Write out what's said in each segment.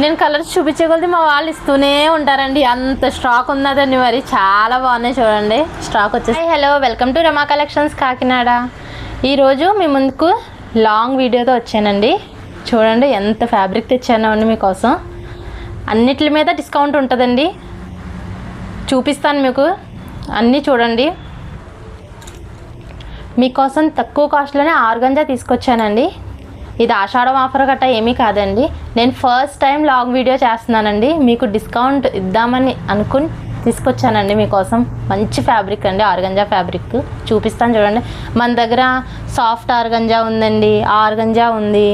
నేను కలర్స్ చూపించే మా వాళ్ళు ఇస్తూనే ఉంటారండి. అంత స్టాక్ ఉన్నదండి మరి. చాలా బాగున్నాయి చూడండి. స్టాక్ వచ్చేసి hello welcome to Rama collections Kakinada. ఈరోజు మీ ముందుకు లాంగ్ వీడియోతో వచ్చానండి. చూడండి ఎంత ఫ్యాబ్రిక్ తెచ్చానో అండి మీకోసం. అన్నిటి మీద డిస్కౌంట్ ఉంటుందండి. చూపిస్తాను మీకు. అన్నీ చూడండి. మీకోసం తక్కువ కాస్ట్లోనే ఆర్గంజా తీసుకొచ్చానండి. ఇది ఆషాఢం ఆఫర్ గట్రా ఏమీ కాదండి. నేను ఫస్ట్ టైం లాంగ్ వీడియో చేస్తున్నానండి. మీకు డిస్కౌంట్ ఇద్దామని అనుకుని తీసుకొచ్చానండి మీకోసం. మంచి ఫ్యాబ్రిక్ అండి ఆర్గంజా ఫ్యాబ్రిక్ చూపిస్తాను చూడండి. మన దగ్గర సాఫ్ట్ ఆర్గంజా ఉందండి ఆర్గంజా ఉంది.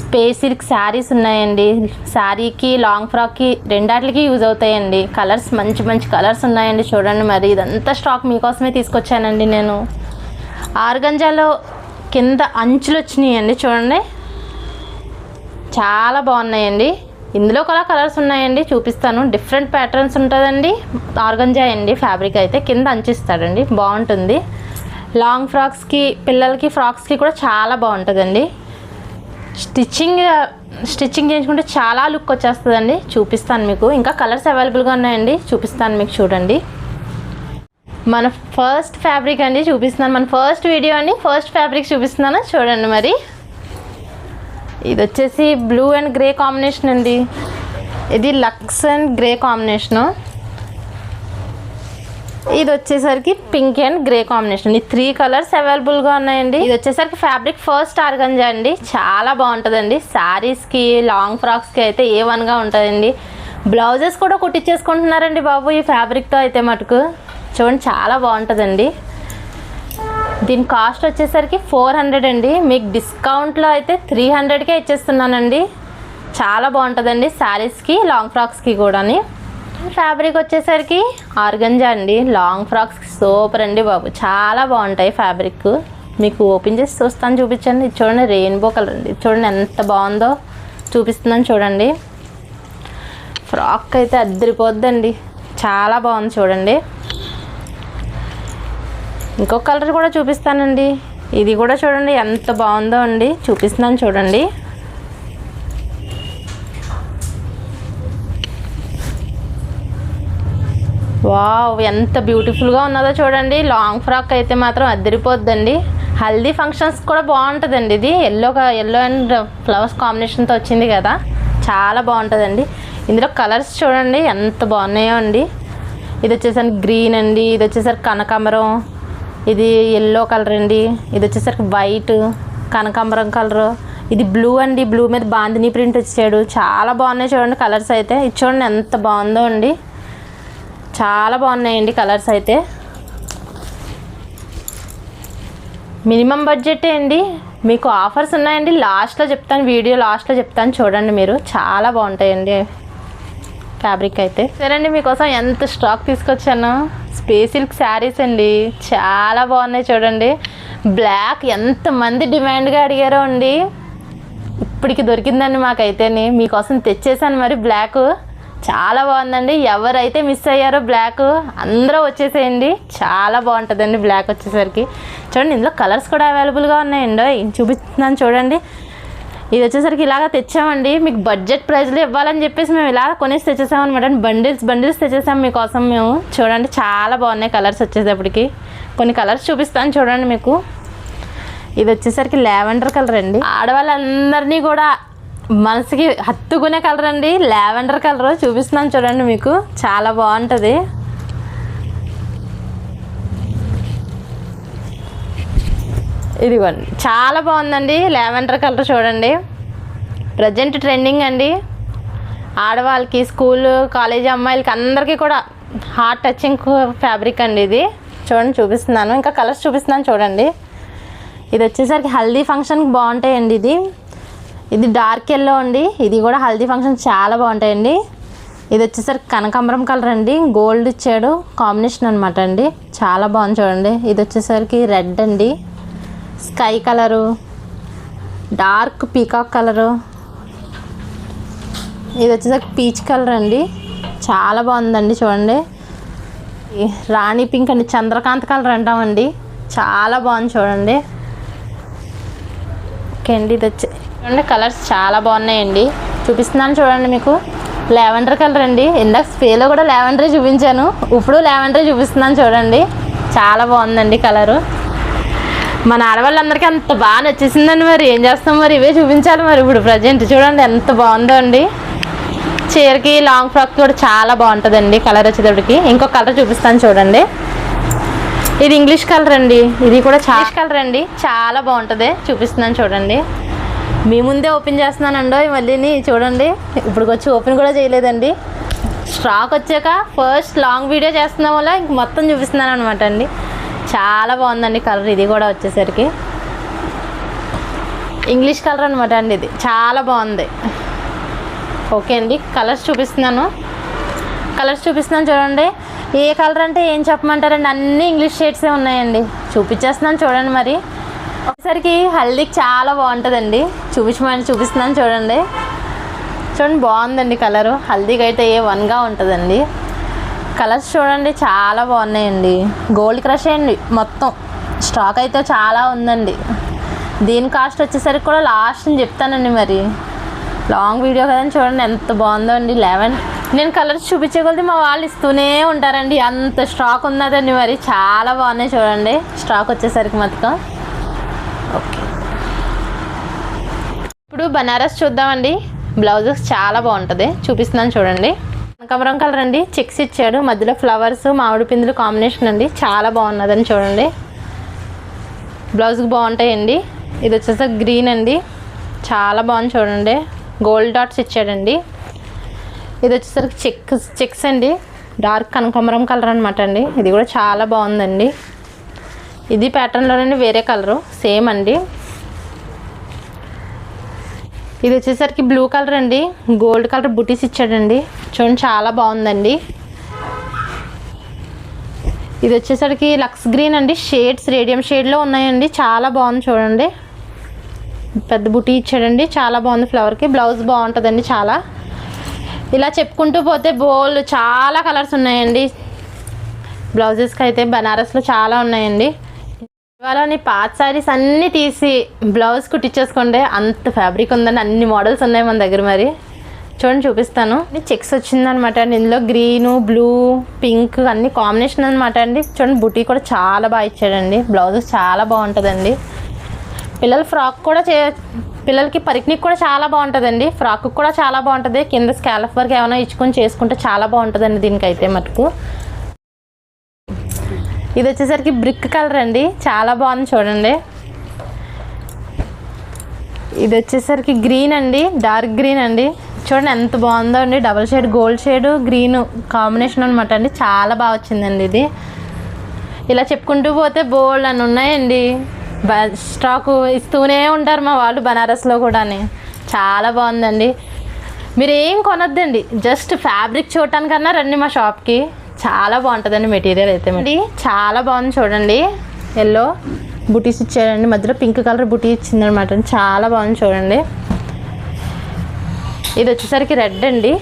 స్పేస్ సిల్క్ శారీస్ ఉన్నాయండి. శారీకి లాంగ్ ఫ్రాక్కి రెండాట్లకి యూజ్ అవుతాయండి. కలర్స్ మంచి మంచి కలర్స్ ఉన్నాయండి చూడండి మరి. ఇదంతా స్టాక్ మీకోసమే తీసుకొచ్చానండి నేను. ఆర్గంజాలో కింద అంచులు వచ్చినాయండి చూడండి. చాలా బాగున్నాయండి. ఇందులో కూడా కలర్స్ ఉన్నాయండి. చూపిస్తాను. డిఫరెంట్ ప్యాటర్న్స్ ఉంటుందండి. ఆర్గంజా అండి ఫ్యాబ్రిక్ అయితే. కింద అంచిస్తాడండి బాగుంటుంది. లాంగ్ ఫ్రాక్స్కి పిల్లలకి ఫ్రాక్స్కి కూడా చాలా బాగుంటుందండి. స్టిచ్చింగ్ స్టిచ్చింగ్ చేయించుకుంటే చాలా లుక్ వచ్చేస్తుందండి. చూపిస్తాను మీకు. ఇంకా కలర్స్ అవైలబుల్గా ఉన్నాయండి. చూపిస్తాను మీకు చూడండి. మన ఫస్ట్ ఫ్యాబ్రిక్ అండి చూపిస్తున్నాను. మన ఫస్ట్ వీడియో అండి. ఫస్ట్ ఫ్యాబ్రిక్ చూపిస్తున్నాను. చూడండి మరి. ఇది వచ్చేసి బ్లూ అండ్ గ్రే కాంబినేషన్ అండి. ఇది లక్స్ అండ్ గ్రే కాంబినేషను ఇది వచ్చేసరికి పింక్ అండ్ గ్రే కాంబినేషన్ ఈ త్రీ కలర్స్ అవైలబుల్గా ఉన్నాయండి. ఇది వచ్చేసరికి ఫ్యాబ్రిక్ ఫస్ట్ ఆర్గంజా అండి. చాలా బాగుంటుందండి. శారీస్కి లాంగ్ ఫ్రాక్స్కి అయితే ఏ వన్గా ఉంటుందండి. బ్లౌజెస్ కూడా కుట్టించేసుకుంటున్నారండి బాబు ఈ ఫ్యాబ్రిక్తో అయితే మటుకు. చూడండి చాలా బాగుంటుందండి. దీని కాస్ట్ వచ్చేసరికి ఫోర్ హండ్రెడ్ అండి. మీకు డిస్కౌంట్లో అయితే త్రీ హండ్రెడ్కే ఇచ్చేస్తున్నానండి. చాలా బాగుంటుందండి శారీస్కి లాంగ్ ఫ్రాక్స్కి కూడాని. ఫ్యాబ్రిక్ వచ్చేసరికి ఆర్గంజా అండి. లాంగ్ ఫ్రాక్స్కి సూపర్ అండి బాబు. చాలా బాగుంటాయి ఫ్యాబ్రిక్. మీకు ఓపెన్ చేసి చూస్తాను చూపించండి. ఇది చూడండి రెయిన్బో కలర్ అండి. చూడండి ఎంత బాగుందో చూపిస్తున్నాను చూడండి. ఫ్రాక్ అయితే అద్దరిపోద్దండి. చాలా బాగుంది చూడండి. ఇంకొక కలర్ కూడా చూపిస్తానండి. ఇది కూడా చూడండి ఎంత బాగుందో అండి. చూపిస్తున్నాను చూడండి. వావ్ ఎంత బ్యూటిఫుల్గా ఉన్నదో చూడండి. లాంగ్ ఫ్రాక్ అయితే మాత్రం అద్దరిపోద్దండి హల్దీ ఫంక్షన్స్ కూడా బాగుంటుందండి ఇది. ఎల్లో ఎల్లో అండ్ ఫ్లవర్స్ కాంబినేషన్తో వచ్చింది కదా. చాలా బాగుంటుందండి. ఇందులో కలర్స్ చూడండి ఎంత బాగున్నాయో అండి. ఇది వచ్చేసరికి గ్రీన్ అండి ఇది వచ్చేసరికి కనకాంబరం ఇది ఎల్లో కలర్ అండి. ఇది వచ్చేసరికి వైట్ కనకాంబరం కలర్ ఇది బ్లూ అండి. బ్లూ మీద బాందిని ప్రింట్ వచ్చాడు. చాలా బాగున్నాయి చూడండి కలర్స్ అయితే. ఇది చూడండి ఎంత బాగుందో అండి. చాలా బాగున్నాయండి కలర్స్ అయితే. మినిమం బడ్జెటే అండి. మీకు ఆఫర్స్ ఉన్నాయండి. లాస్ట్లో చెప్తాను. వీడియో లాస్ట్లో చెప్తాను. చూడండి మీరు. చాలా బాగుంటాయండి. ఫ్యాబ్రిక్ అయితే. సరేండి మీకోసం ఎంత స్టాక్ తీసుకొచ్చాను. స్పేస్ సిల్క్ శారీస్ అండి. చాలా బాగున్నాయి చూడండి. బ్లాక్ ఎంతమంది డిమాండ్గా అడిగారో అండి. ఇప్పటికి దొరికిందండి మాకైతేని. మీకోసం తెచ్చేసాను మరి బ్లాక్. చాలా బాగుందండి. ఎవరైతే మిస్ అయ్యారో బ్లాక్ అందరూ వచ్చేసేయండి. చాలా బాగుంటుందండి బ్లాక్ వచ్చేసరికి. చూడండి ఇందులో కలర్స్ కూడా అవైలబుల్గా ఉన్నాయండి. చూపిస్తున్నాను చూడండి. ఇది వచ్చేసరికి ఇలాగ తెచ్చామండి. మీకు బడ్జెట్ ప్రైస్లో ఇవ్వాలని చెప్పేసి మేము ఇలా కొనేసి తెచ్చేసాం అనమాట బండిల్స్ బండిల్స్ తెచ్చేసాం మీకోసం మేము. చూడండి చాలా బాగున్నాయి కలర్స్ వచ్చేటప్పటికి కొన్ని కలర్స్ చూపిస్తాను చూడండి మీకు. ఇది వచ్చేసరికి లావెండర్ కలర్ అండి. ఆడవాళ్ళందరినీ కూడా మనసుకి హత్తుకునే కలర్ అండి. లావెండర్ కలర్ చూపిస్తున్నాను చూడండి మీకు. చాలా బాగుంటుంది. ఇదిగోండి చాలా బాగుందండి లావెండర్ కలర్ చూడండి. ప్రజెంట్ ట్రెండింగ్ అండి. ఆడవాళ్ళకి స్కూల్ కాలేజీ అమ్మాయిలకి అందరికీ కూడా హార్ట్ టచింగ్ ఫ్యాబ్రిక్ అండి ఇది. చూడండి చూపిస్తున్నాను. ఇంకా కలర్స్ చూపిస్తున్నాను చూడండి. ఇది వచ్చేసరికి హల్దీ ఫంక్షన్కి బాగుంటాయండి ఇది. ఇది డార్క్ ఎల్లో అండి. ఇది కూడా హల్దీ ఫంక్షన్ చాలా బాగుంటాయండి. ఇది వచ్చేసరికి కనకాంబరం కలర్ అండి. గోల్డ్ ఇచ్చాడు కాంబినేషన్ అనమాట అండి. చాలా బాగుంది చూడండి. ఇది వచ్చేసరికి రెడ్ అండి. Sky colour dark peacock colour. ఇది వచ్చేసరికి పీచ్ కలర్ అండి. చాలా బాగుందండి చూడండి. రాణి పింక్ అండి చంద్రకాంత్ కలర్ అంటామండి. చాలా బాగుంది చూడండి. ఓకే అండి ఇది వచ్చి చూడండి కలర్స్ చాలా బాగున్నాయండి. చూపిస్తున్నాను చూడండి మీకు. లావెండర్ కలర్ అండి. ఇందాక స్పేలో కూడా లావెండరే చూపించాను. ఇప్పుడు లావెండరే చూపిస్తున్నాను చూడండి. చాలా బాగుందండి కలరు. మన ఆడవాళ్ళందరికీ అంత బాగా నచ్చేసిందండి మరి. ఏం చేస్తాం మరి? ఇవే చూపించాలి మరి. ఇప్పుడు ప్రజెంట్ చూడండి ఎంత బాగుందో అండి. చీరకి లాంగ్ ఫ్రాక్ కూడా చాలా బాగుంటుందండి కలర్ వచ్చేటప్పటికి. ఇంకొక కలర్ చూపిస్తాను చూడండి. ఇది ఇంగ్లీష్ కలర్ అండి. ఇది కూడా చాలా కలర్ అండి. చాలా బాగుంటుంది. చూపిస్తున్నాను చూడండి. మీ ముందే ఓపెన్ చేస్తున్నానండో మళ్ళీని చూడండి. ఇప్పుడు వచ్చి ఓపెన్ కూడా చేయలేదండి. స్టాక్ వచ్చాక ఫస్ట్ లాంగ్ వీడియో చేస్తున్నాం వల్ల ఇంక మొత్తం చూపిస్తున్నాను అనమాట అండి. చాలా బాగుందండి కలర్. ఇది కూడా వచ్చేసరికి. ఇంగ్లీష్ కలర్ అనమాట అండి ఇది. చాలా బాగుంది. ఓకే అండి. కలర్స్ చూపిస్తున్నాను. కలర్స్ చూపిస్తున్నాను చూడండి. ఏ కలర్ అంటే ఏం చెప్పమంటారండి? అన్ని ఇంగ్లీష్ షేడ్సే ఉన్నాయండి. చూపించేస్తున్నాను చూడండి మరి. ఒకసారికి హల్దీకి చాలా బాగుంటుందండి. చూపించమని చూపిస్తున్నాను చూడండి. చూడండి బాగుందండి కలరు. హల్దీకి అయితే ఏ వన్గా ఉంటుందండి. కలర్స్ చూడండి చాలా బాగున్నాయండి. గోల్డ్ క్రష్ అండి మొత్తం. స్టాక్ అయితే చాలా ఉందండి. దీని కాస్ట్ వచ్చేసరికి కూడా లాస్ట్ అని చెప్తానండి మరి. లాంగ్ వీడియో కదండి చూడండి ఎంత బాగుందో అండి లెవెన్. నేను కలర్స్ చూపించే కొద్దీ మా వాళ్ళు ఇస్తూనే ఉంటారండి. అంత స్టాక్ ఉన్నదండి మరి. చాలా బాగున్నాయి చూడండి. స్టాక్ వచ్చేసరికి మొత్తం. ఓకే. ఇప్పుడు బనారస్ చూద్దామండి. బ్లౌజెస్ చాలా బాగుంటుంది. చూపిస్తున్నాను చూడండి. కనకాంబరం కలర్ అండి. చెక్స్ ఇచ్చాడు. మధ్యలో ఫ్లవర్స్ మామిడి పిందులు కాంబినేషన్ అండి. చాలా బాగున్నదని చూడండి. బ్లౌజ్కి బాగుంటాయండి. ఇది వచ్చేసి గ్రీన్ అండి. చాలా బాగుంది చూడండి. గోల్డ్ డాట్స్ ఇచ్చాడండి. ఇది వచ్చేసరికి చెక్ చెక్స్ అండి. డార్క్ కనకమరం కలర్ అనమాట అండి. ఇది కూడా చాలా బాగుందండి. ఇది ప్యాటర్న్లోనండి వేరే కలరు సేమ్ అండి. ఇది వచ్చేసరికి బ్లూ కలర్ అండి. గోల్డ్ కలర్ బుటీస్ ఇచ్చాడండి. చూడండి చాలా బాగుందండి. ఇది వచ్చేసరికి లక్స్ గ్రీన్ అండి. షేడ్స్ రేడియం షేడ్లో ఉన్నాయండి. చాలా బాగుంది చూడండి. పెద్ద బుటీ ఇచ్చాడండి. చాలా బాగుంది ఫ్లవర్కి బ్లౌజ్ బాగుంటుందండి చాలా. ఇలా చెప్పుకుంటూ పోతే బోల్ చాలా కలర్స్ ఉన్నాయండి. బ్లౌజెస్కి అయితే బనారస్లో చాలా ఉన్నాయండి. ఇవాళ పాత శారీస్ అన్నీ తీసి బ్లౌజ్ కుట్టించేసుకోండి అంత ఫ్యాబ్రిక్ ఉందండి. అన్ని మోడల్స్ ఉన్నాయి మన దగ్గర మరి. చూడండి చూపిస్తాను. చెక్స్ వచ్చిందనమాట అండి. ఇందులో గ్రీను బ్లూ పింక్ అన్ని కాంబినేషన్ అనమాట అండి. చూడండి బుటీ కూడా చాలా బాగా ఇచ్చాడండి. బ్లౌజ్ చాలా బాగుంటుందండి. పిల్లల ఫ్రాక్ కూడా చే పిల్లలకి పరిక్నిక్ కూడా చాలా బాగుంటుందండి. ఫ్రాక్ కూడా చాలా బాగుంటుంది. కింద స్కాలఫ్ వర్క్ ఏమైనా ఇచ్చుకొని చేసుకుంటే చాలా బాగుంటుందండి దీనికైతే మటుకు. ఇది వచ్చేసరికి బ్రిక్ కలర్ అండి. చాలా బాగుంది చూడండి. ఇది వచ్చేసరికి గ్రీన్ అండి డార్క్ గ్రీన్ అండి. చూడండి ఎంత బాగుందో అండి. Double shade gold shade green combination అనమాట అండి. చాలా బాగా వచ్చిందండి ఇది. ఇలా చెప్పుకుంటూ పోతే బోల్డ్ అని ఉన్నాయండి. బ- స్టాకు ఇస్తూనే ఉంటారు మా వాళ్ళు బనారస్లో కూడా చాలా బాగుందండి. మీరు ఏం కొనొద్దండి. జస్ట్ ఫ్యాబ్రిక్ చూడటానికన్నా రండి మా షాప్కి. చాలా బాగుంటుందండి మెటీరియల్ అయితే మరి. చాలా బాగుంది చూడండి. ఎల్లో బుటీస్ ఇచ్చారండి. మధ్యలో పింక్ కలర్ బుటీ ఇచ్చిందనమాట చాలా బాగుంది చూడండి. ఇది వచ్చేసరికి రెడ్ అండి.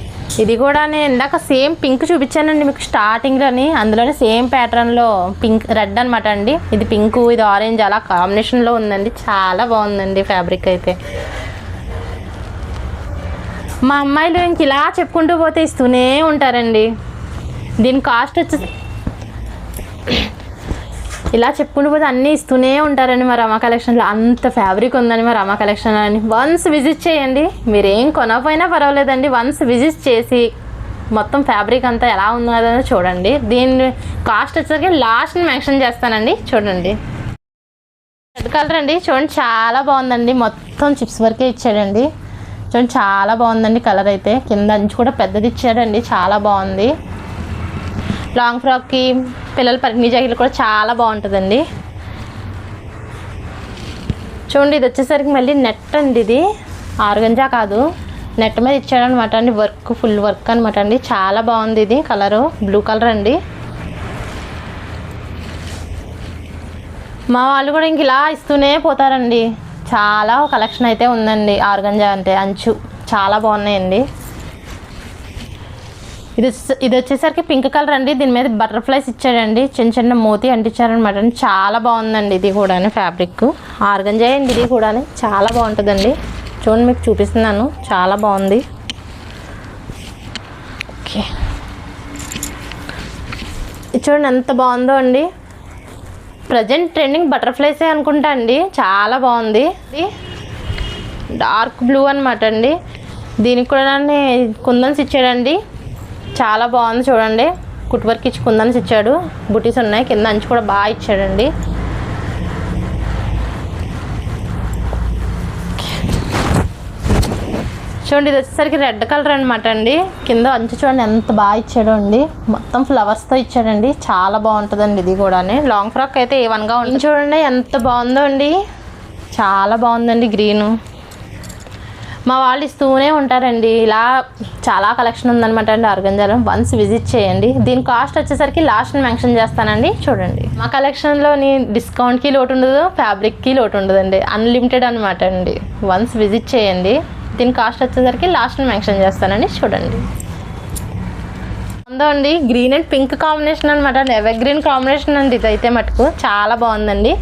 ఇది కూడా నేను ఇందాక సేమ్ పింక్ చూపించానండి మీకు స్టార్టింగ్లోని అందులోనే సేమ్ ప్యాటర్న్లో పింక్ రెడ్ అనమాట అండి. ఇది పింక్ ఇది ఆరెంజ్ అలా కాంబినేషన్లో ఉందండి. చాలా బాగుందండి ఫ్యాబ్రిక్ అయితే. మా అమ్మాయిలు ఇంక ఇలా చెప్పుకుంటూ పోతే ఇస్తూనే ఉంటారండి. దీని కాస్ట్ వచ్చేసి ఇలా చెప్పుకుంటూ పోతే అన్నీ ఇస్తూనే ఉంటారండి మా రమా కలెక్షన్లో. అంత ఫ్యాబ్రిక్ ఉందని మా రమా కలెక్షన్ అని. వన్స్ విజిట్ చేయండి. మీరేం కొనకపోయినా పర్వాలేదండి. వన్స్ విజిట్ చేసి మొత్తం ఫ్యాబ్రిక్ అంతా ఎలా ఉందో చూడండి. దీని కాస్ట్ వచ్చేసరికి లాస్ట్ మెన్షన్ చేస్తానండి. చూడండి. రెడ్ కలర్ అండి. చూడండి చాలా బాగుందండి. మొత్తం చిప్స్ వరకే ఇచ్చాడండి. చూడండి చాలా బాగుందండి కలర్ అయితే. కింద అంచు కూడా పెద్దది ఇచ్చాడండి. చాలా బాగుంది. లాంగ్ ఫ్రాక్కి పిల్లల పరిణి జాకెట్లు కూడా చాలా బాగుంటుందండి. చూడండి ఇది వచ్చేసరికి మళ్ళీ నెట్ అండి ఇది. ఆరుగంజా కాదు. నెట్ మీద ఇచ్చాడనమాట అండి. వర్క్ ఫుల్ వర్క్ అనమాట అండి. చాలా బాగుంది ఇది కలరు. బ్లూ కలర్ అండి. మా వాళ్ళు కూడా ఇంక ఇలా ఇస్తూనే పోతారండి. చాలా కలెక్షన్ అయితే ఉందండి ఆరుగంజా అంటే. అంచు. చాలా బాగున్నాయండి. ఇది ఇది వచ్చేసరికి పింక్ కలర్ అండి. దీని మీద బటర్ఫ్లైస్ ఇచ్చాడండి. చిన్న చిన్న మోతి అంటించారనమాట చాలా బాగుందండి ఇది కూడా ఫ్యాబ్రిక్. ఆర్గంజా అండి ఇది కూడా చాలా బాగుంటుందండి. చూడండి మీకు చూపిస్తున్నాను. చాలా బాగుంది. ఓకే. ఇది చూడండి ఎంత బాగుందో అండి. ప్రజెంట్ ట్రెండింగ్ బటర్ఫ్లైసే అనుకుంటా అండి. చాలా బాగుంది. ఇది డార్క్ బ్లూ అనమాట అండి. దీనికి కూడా కుందన్స్ ఇచ్చాడండి. చాలా బాగుంది చూడండి. కుట్ వర్క్ ఇచ్చి కుందన్స్ ఇచ్చాడు బుటీస్ ఉన్నాయి. కింద అంచు కూడా బాగా ఇచ్చాడండి. చూడండి ఇది వచ్చేసరికి రెడ్ కలర్ అనమాట అండి. కింద అంచు చూడండి ఎంత బాగా ఇచ్చాడో అండి. మొత్తం ఫ్లవర్స్తో ఇచ్చాడండి. చాలా బాగుంటుందండి ఇది కూడా లాంగ్ ఫ్రాక్ అయితే ఏ వన్గా ఉంటుంది. చూడండి ఎంత బాగుందో అండి. చాలా బాగుందండి గ్రీను. మా వాళ్ళు ఇస్తూనే ఉంటారండి. ఇలా చాలా కలెక్షన్ ఉందన్నమాట అండి ఆర్గంజాలో వన్స్ విజిట్ చేయండి. దీని కాస్ట్ వచ్చేసరికి లాస్ట్ మెన్షన్ చేస్తానండి. చూడండి. మా కలెక్షన్లోని డిస్కౌంట్కి లోటు ఉండదు ఫ్యాబ్రిక్కి లోటు ఉండదండి. అన్లిమిటెడ్ అనమాట అండి. వన్స్ విజిట్ చేయండి. దీని కాస్ట్ వచ్చేసరికి లాస్ట్ మెన్షన్ చేస్తానండి. చూడండి. ఉందో అండి. గ్రీన్ అండ్ పింక్ కాంబినేషన్ అనమాట ఎవర్ గ్రీన్ కాంబినేషన్ అండి ఇదైతే మటుకు. చాలా బాగుందండి.